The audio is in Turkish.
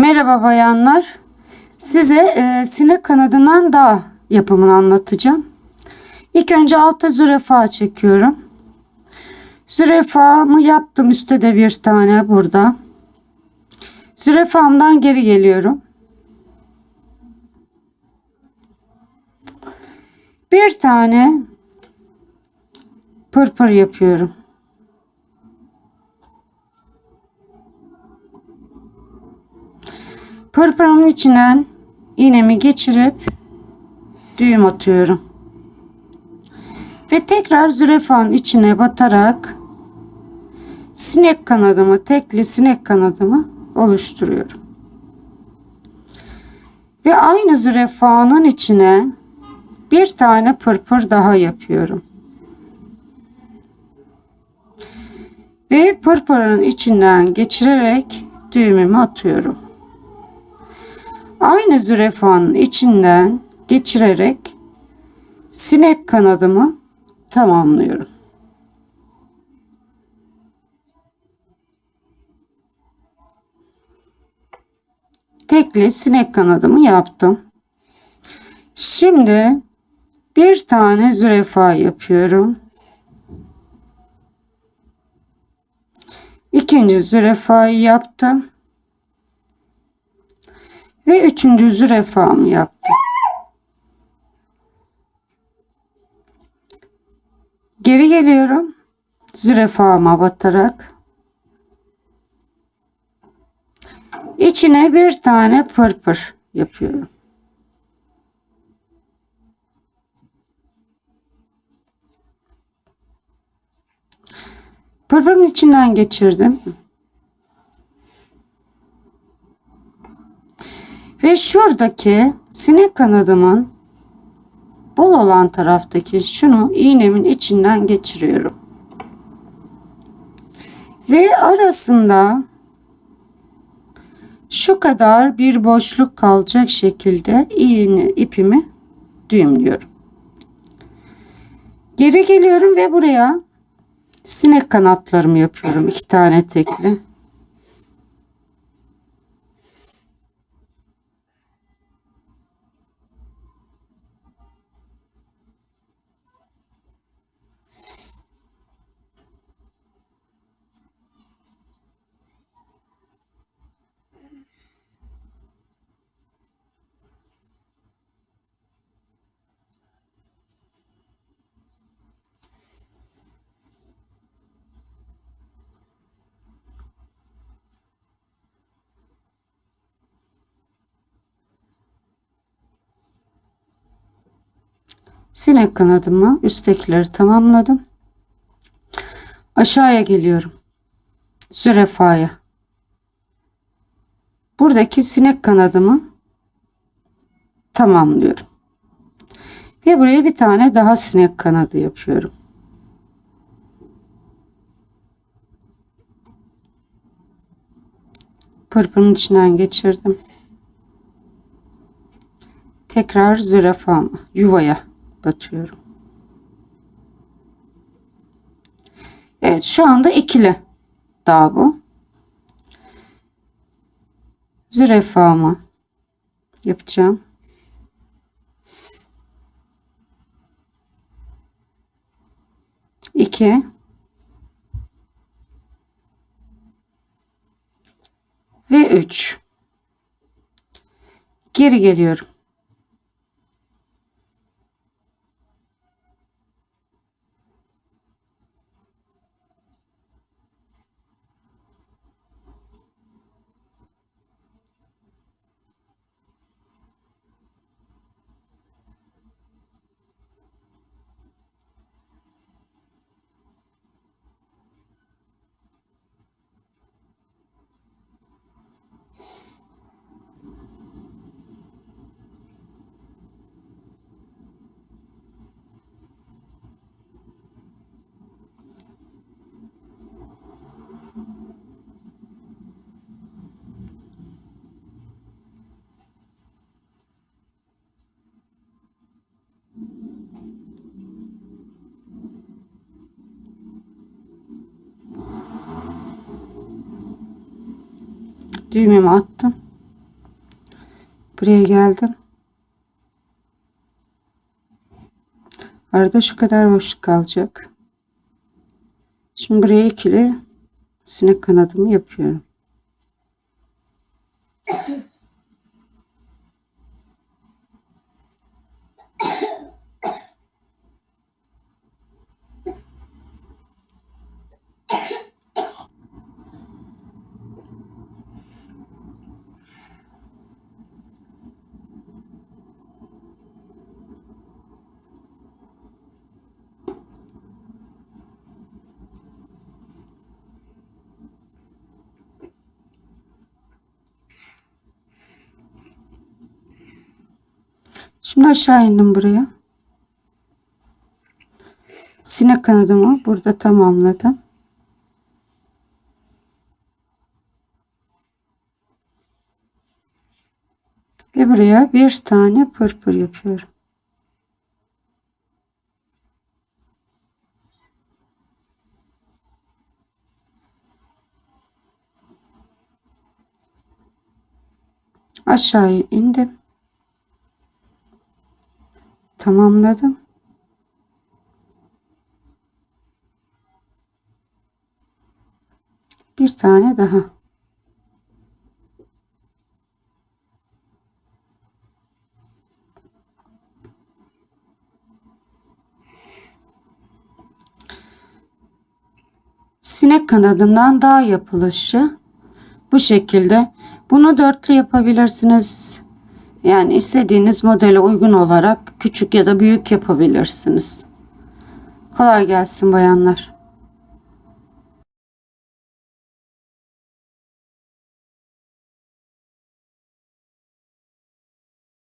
Merhaba bayanlar. Size e, sinek kanadından dağ yapımını anlatacağım. İlk önce alta zürafa çekiyorum. Zürafamı yaptım. Üstte de bir tane burada. Zürafamdan geri geliyorum. Bir tane pırpır yapıyorum. Pırpırımın içinden iğnemi geçirip düğüm atıyorum. Ve tekrar zürafanın içine batarak sinek kanadımı, tekli sinek kanadımı oluşturuyorum. Ve aynı zürafanın içine bir tane pırpır daha yapıyorum. Ve pırpırın içinden geçirerek düğümümü atıyorum. Aynı zürafanın içinden geçirerek sinek kanadımı tamamlıyorum. Tekli sinek kanadımı yaptım. Şimdi bir tane zürafa yapıyorum. İkinci zürafayı yaptım. Ve üçüncü zürafamı yaptım. Geri geliyorum. Zürafama batarak. İçine bir tane pırpır yapıyorum. Pırpırın içinden geçirdim. Ve şuradaki sinek kanadımın bol olan taraftaki şunu iğnemin içinden geçiriyorum. Ve arasında şu kadar bir boşluk kalacak şekilde iğne ipimi düğümlüyorum. Geri geliyorum ve buraya sinek kanatlarımı yapıyorum. iki tane tekli. Sinek kanadımı üsttekileri tamamladım. Aşağıya geliyorum. Zürafaya. Buradaki sinek kanadımı tamamlıyorum. Ve buraya bir tane daha sinek kanadı yapıyorum. Pırpırın içinden geçirdim. Tekrar zürafam yuvaya batıyorum. Evet şu anda ikili dağ bu. Zürafamı yapacağım. İki. Ve üç. Geri geliyorum. Düğmemi attım. Buraya geldim. Arada şu kadar boşluk kalacak. Şimdi buraya ikili sinek kanadımı yapıyorum. Şimdi aşağı indim buraya. Sinek kanadımı burada tamamladım. Ve buraya bir tane pırpır yapıyorum. Aşağıya indim. Tamamladım. Bir tane daha. Sinek kanadından dağ yapılışı bu şekilde. Bunu dörtlü yapabilirsiniz. Yani istediğiniz modele uygun olarak küçük ya da büyük yapabilirsiniz. Kolay gelsin bayanlar.